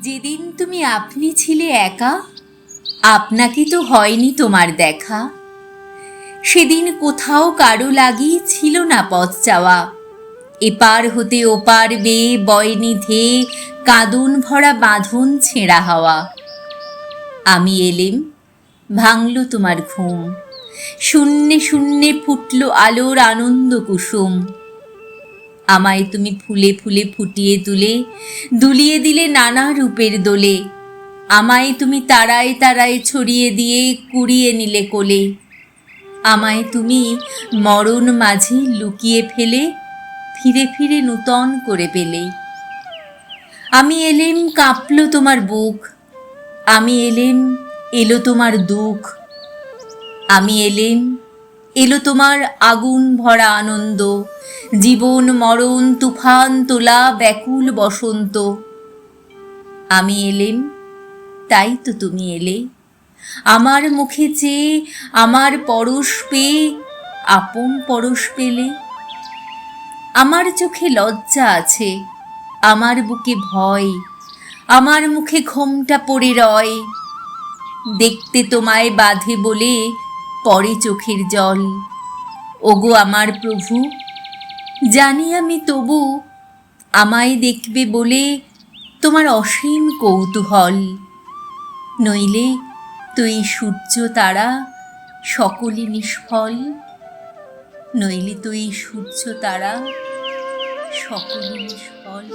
যেদিন তুমি আপনি ছিলে একা, আপনাকে তো হয়নি তোমার দেখা। সেদিন কোথাও কারও লাগি ছিল না পথ চাওয়া। এপার হতে ওপার বেয়ে বয়নি ধেয়ে কাঁদন ভরা বাঁধন ছেঁড়া হাওয়া। আমি এলেম, ভাঙল তোমার ঘুম। শূন্যে শূন্যে ফুটল আলোর আনন্দ কুসুম। আমায় তুমি ফুলে ফুলে ফুটিয়ে তুলে, দুলিয়ে দিলে নানা রূপের দোলে। আমায় তুমি তারায় তারায় ছড়িয়ে দিয়ে কুড়িয়ে নিলে কোলে। আমায় তুমি মরণ মাঝে লুকিয়ে ফেলে, ফিরে ফিরে নূতন করে পেলে। আমি এলেম, কাঁপল তোমার বুক। আমি এলেম, এলো তোমার দুঃখ। আমি এলেম এলো তোমার আগুন ভরা আনন্দ। জীবন মরণ তুফান তোলা ব্যাকুল বসন্ত। আমি এলেম, তাই তো তুমি এলে। আমার মুখে চেয়ে, আমার পরশ পেয়ে, আপন পরশ পেলে। আমার চোখে লজ্জা আছে, আমার বুকে ভয়, আমার মুখে ঘোমটা পড়ে রয়। দেখতে তোমায় বাঁধে বলে পরে চোখের জল। ওগো আমার প্রভু, জানি আমি তবু আমায় দেখবে বলে তোমার অসীম কৌতূহল। নইলে তুই সূর্য তারা সকলে নিষ্ফল। নইলে তুই সূর্য তারা সকলে নিষ্ফল।